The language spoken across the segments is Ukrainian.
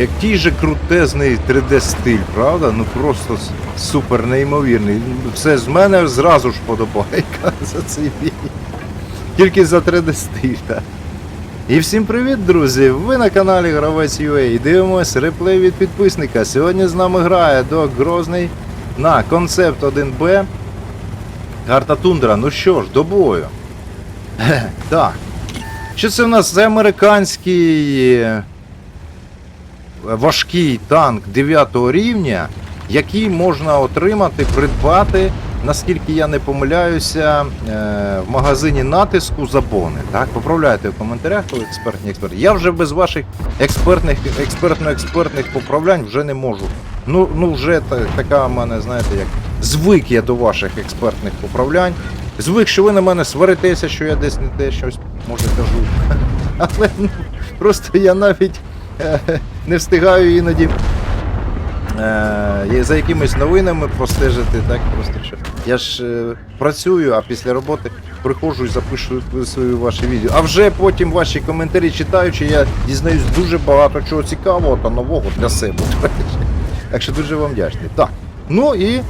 Який же крутезний 3D-стиль, правда? Ну просто супер неймовірний. Все з мене зразу ж подобайка за цей бій. Тільки за 3D-стиль, так. І всім привіт, друзі! Ви на каналі Гравець UA і дивимось реплей від підписника. Сьогодні з нами грає Док Грозний на концепт 1Б. Карта Тундра. Ну що ж, до бою. Так. Що це в нас за американський важкий танк 9 рівня, який можна отримати, придбати, наскільки я не помиляюся, е, в магазині натиску за бони. Так, поправляйте в коментарях, коли експертні експерти. Я вже без ваших експертних експертно-експертних поправлянь вже не можу. Ну, ну вже та, така в мене, знаєте, як звик я до ваших експертних поправлянь. Звик, що ви на мене сваритеся, що я десь не те щось може кажу. Але ну, просто я навіть не встигаю іноді е, за якимись новинами простежити, так просто що. Я ж е, працюю, а після роботи приходжу і записую ваші відео. А вже потім ваші коментарі читаючи, я дізнаюсь дуже багато чого цікавого та нового для себе. Так що дуже вам вдячний. Так. Ну і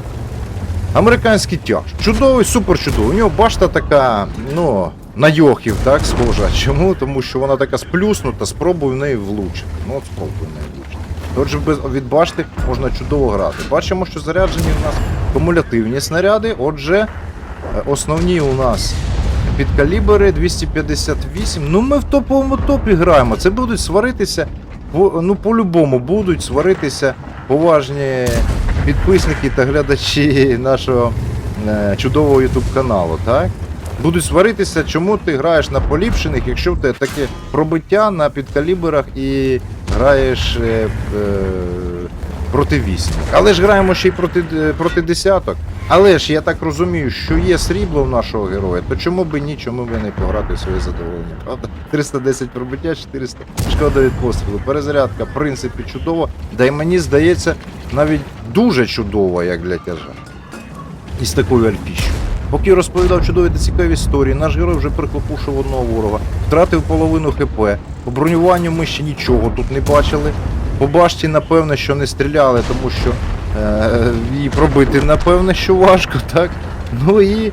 Американський тяж. Чудовий, супер чудовий. У нього башта така, ну, на йохів, так, схожа. Чому? Тому що вона така сплюснута, спробуй в неї влучити. Ну, от спробуй в неї влучити. Отже, від башти можна чудово грати. Бачимо, що заряджені у нас кумулятивні снаряди. Отже, е, основні у нас підкалібри 258. Ну, ми в топовому топі граємо. Це будуть сваритися. Ну, по-любому будуть сваритися поважні підписники та глядачі нашого е, чудового YouTube каналу, так? Будуть сваритися, чому ти граєш на поліпшених, якщо в тебе таке пробиття на підкаліберах і граєш е, е, проти вісім. Але ж граємо ще й проти, е, проти десяток. Але ж я так розумію, що є срібло в нашого героя, то чому би ні, чому би не пограти в своє задоволення, правда? 310 пробиття, 400 шкода від пострілу. Перезарядка, в принципі, чудова. Да й мені здається, навіть дуже чудова, як для тяжа. Із такою альпіщою. Поки розповідав чудові та цікаві історії, наш герой вже прихлопушив одного ворога, втратив половину ХП. По бронюванню ми ще нічого тут не бачили. По башті, напевно, що не стріляли, тому що е, її пробити, напевно, що важко, так? Ну і е,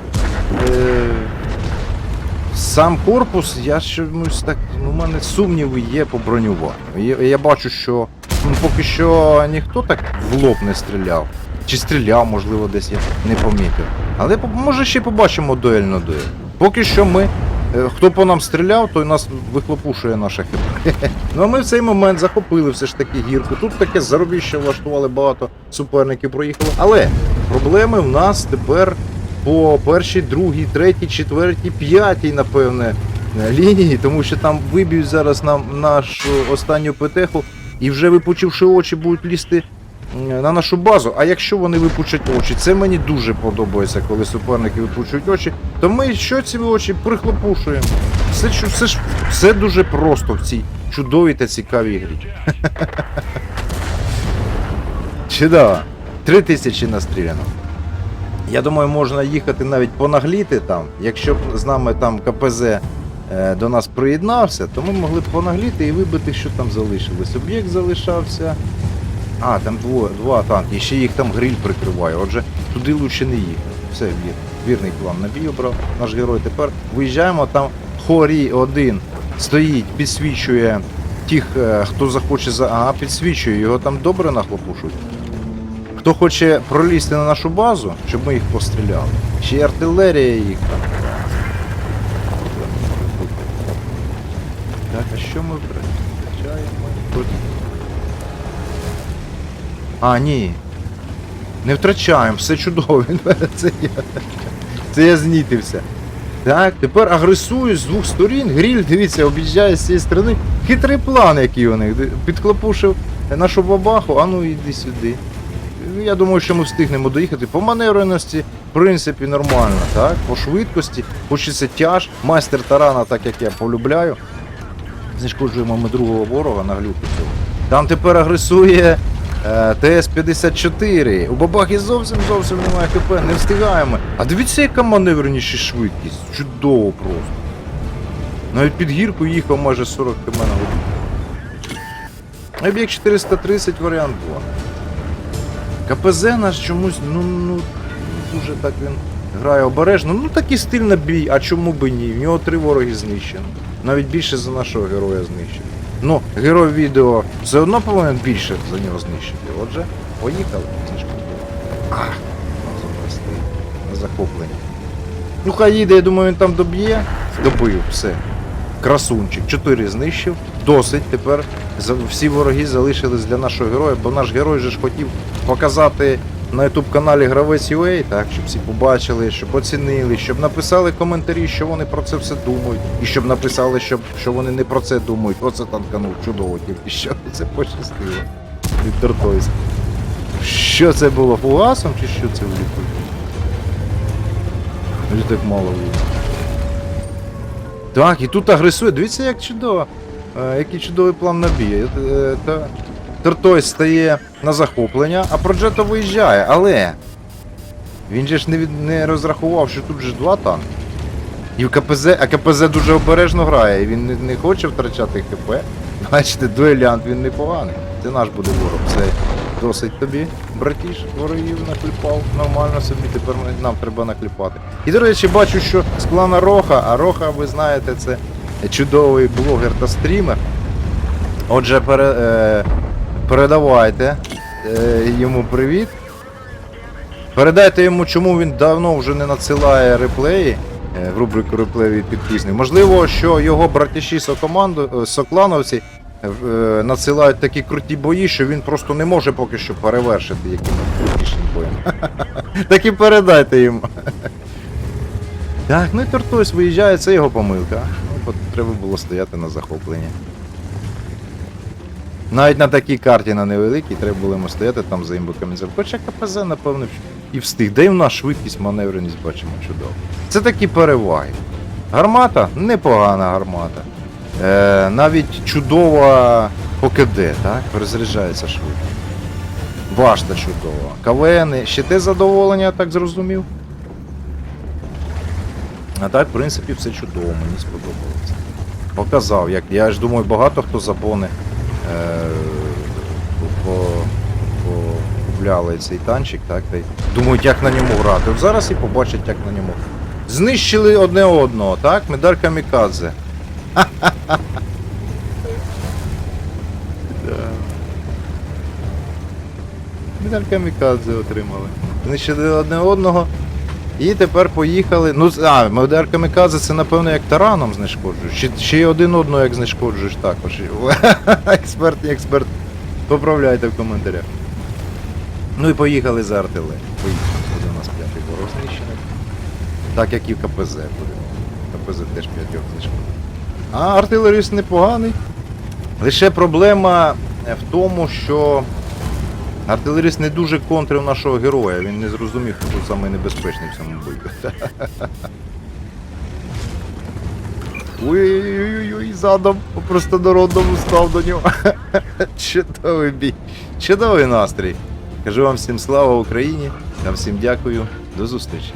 сам корпус, я чомусь так, ну, у мене сумніви є по бронюванню. Я, я бачу, що ну, поки що ніхто так в лоб не стріляв. Чи стріляв, можливо, десь я не помітив. Але може ще побачимо дуель на дуель. Поки що ми. е, Хто по нам стріляв, той нас вихлопушує наше хп. Ну а ми в цей момент захопили все ж таки гірку. Тут таке заробіще влаштували багато суперників проїхало. Але проблеми в нас тепер по першій, другій, третій, четвертій, п'ятій, напевне, е, лінії, тому що там виб'ють зараз нам нашу останню петеху і вже випучивши очі будуть лізти на нашу базу. А якщо вони випучать очі, це мені дуже подобається, коли суперники випучують очі, то ми що ці очі прихлопушуємо. Все, все ж все дуже просто в цій чудовій та цікавій грі. Чудово. Три тисячі настріляно. Я думаю, можна їхати навіть понагліти там. Якщо б з нами там КПЗ е, до нас приєднався, то ми могли б понагліти і вибити, що там залишилось. Об'єкт залишався. А, там двоє, два танки, і ще їх там гриль прикриває. Отже, туди лучше не їхати. Все, вір, вірний план на бій обрав наш герой. Тепер виїжджаємо, там Хорі один стоїть, підсвічує тих, е, хто захоче за. Ага, підсвічує, його там добре нахлопушують. Хто хоче пролізти на нашу базу, щоб ми їх постріляли. Ще й артилерія їх там. Так, а що ми втрачаємо? А, ні. Не втрачаємо, все чудово. Це я, це я знітився. Так, тепер агресують з двох сторін. Гріль, дивіться, об'їжджає з цієї сторони. Хитрий план, який у них. Підклопушив нашу бабаху, а ну іди сюди. Ну, Я думаю, що ми встигнемо доїхати. По маневреності, в принципі, нормально, так? По швидкості, хочеться тяж, майстер тарана, так як я полюбляю. Знешкоджуємо ми другого ворога на глюку цього. Там тепер агресує ТС-54. У бабахи зовсім зовсім немає ХП, не встигаємо. А дивіться, яка маневреніша швидкість. Чудово просто. Навіть під гірку їхав майже 40 км на годину. Об'єкт 430 варіант 2. КПЗ наш чомусь, ну, ну, дуже так він грає обережно. Ну такий стиль на бій, а чому би ні? В нього три вороги знищено. Навіть більше за нашого героя знищено. Ну, герой відео все одно повинен більше за нього знищити. Отже, поїхали. Ах. На захоплення. Ну хай їде, я думаю, він там доб'є. Добив, все. Красунчик. Чотири знищив. Досить. Тепер всі вороги залишились для нашого героя, бо наш герой же ж хотів показати на YouTube каналі Гравець UA, так, щоб всі побачили, щоб оцінили, щоб написали коментарі, що вони про це все думають, і щоб написали, щоб, що вони не про це думають. Оце танканув чудово тільки що. Це пощастило. Від Тортойс. Що це було? Фугасом чи що це? Мені так мало влітку. Так, і тут агресує. Дивіться, як чудово. Е, який чудовий план набіє. Е, та... Тортойс стає на захоплення, а Проджето виїжджає, але він же ж не, від... не розрахував, що тут же два танки. І в КПЗ, а КПЗ дуже обережно грає, він не, не хоче втрачати ХП. Бачите, дуелянт він непоганий. Це наш буде ворог. Це досить тобі, братіш, ворогів накліпав. Нормально собі, тепер нам треба накліпати. І, до речі, бачу, що з клана Роха, а Роха, ви знаєте, це чудовий блогер та стрімер. Отже, пере, е, передавайте е, йому привіт. Передайте йому, чому він давно вже не надсилає реплеї е, в рубрику реплеї від підписників. Можливо, що його братіші сокоманду, е, соклановці е, надсилають такі круті бої, що він просто не може поки що перевершити якимось крутішим боєм. Так і передайте йому. Так, ну і Тортойс виїжджає, це його помилка. От треба було стояти на захопленні. Навіть на такій карті на невеликій треба було йому стояти там за імбокамізем. Хоча КПЗ, напевно, і встиг. Де й в нас швидкість, маневреність бачимо чудово. Це такі переваги. Гармата непогана гармата. Е, навіть чудова по КД, так? Перезаряджається швидко. Башта чудова. КВН, ще те задоволення, я так зрозумів. А так, в принципі, все чудово, мені сподобалося. Показав, як я ж думаю, багато хто е, по, купляли цей танчик, так, та й думають, як на ньому грати. От зараз і побачать, як на ньому. Знищили одне одного, так? Медаль Камікадзе. Да. Медаль Камікадзе отримали. Знищили одне одного. І тепер поїхали. Ну, а, медаль Камікадзе це напевно як тараном знешкоджуєш. Чи, чи один одного як знешкоджуєш також. експерт, експерт. Поправляйте в коментарях. Ну і поїхали за артилерію. Поїхали. Буде у нас п'ятий ворог знищений. Так як і в КПЗ буде. КПЗ теж п'ятьох знищений. А артилеріст непоганий. Лише проблема е, в тому, що артилеріст не дуже контрив нашого героя. Він не зрозумів, хто тут саме небезпечний в цьому бою. Ой-ой-ой, задом по простонародному став до нього. Чудовий бій. Чудовий настрій. Кажу вам всім слава Україні. Та всім дякую. До зустрічі.